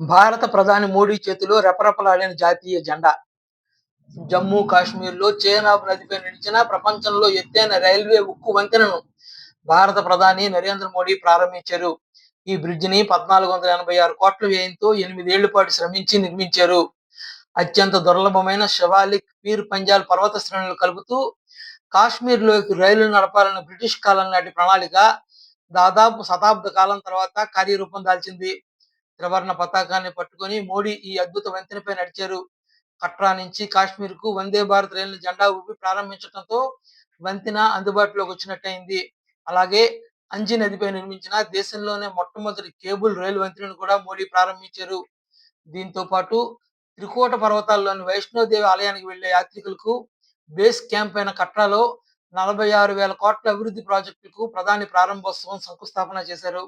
భారత ప్రధాని మోడీ చేతిలో రెపరెపలాడిన జాతీయ జెండా. జమ్మూ కాశ్మీర్లో చేనాబ్ నదిపై నిలిచిన ప్రపంచంలో ఎత్తైన రైల్వే ఉక్కు వంతెనను భారత ప్రధాని నరేంద్ర మోడీ ప్రారంభించారు. ఈ బ్రిడ్జిని పద్నాలుగు వందల ఎనభై ఆరు కోట్ల వ్యయంతో ఎనిమిదేళ్ళ పాటు శ్రమించి నిర్మించారు. అత్యంత దుర్లభమైన శివాలిక్ పీర్ పంజాల్ పర్వత శ్రేణులు కలుపుతూ కాశ్మీర్లోకి రైలు నడపాలన్న బ్రిటిష్ కాలం నాటి ప్రణాళిక దాదాపు శతాబ్ద కాలం తర్వాత కార్యరూపం దాల్చింది. త్రివర్ణ పతాకాన్ని పట్టుకొని మోడీ ఈ అద్భుత వంతెనపై నడిచారు. కట్రా నుంచి కాశ్మీర్కు వందే భారత్ రైలు జెండా ఊపి ప్రారంభించడంతో వంతెన అందుబాటులోకి వచ్చినట్టయింది. అలాగే అంజి నదిపై నిర్మించిన దేశంలోనే మొట్టమొదటి కేబుల్ రైలు వంతెనను కూడా మోడీ ప్రారంభించారు. దీంతో పాటు త్రికోట పర్వతాల్లోని వైష్ణోదేవి ఆలయానికి వెళ్ళే యాత్రికులకు బేస్ క్యాంప్ అయిన కట్రాలో నలభై ఆరు వేల కోట్ల అభివృద్ధి ప్రాజెక్టులకు ప్రధాని ప్రారంభోత్సవం శంకుస్థాపన చేశారు.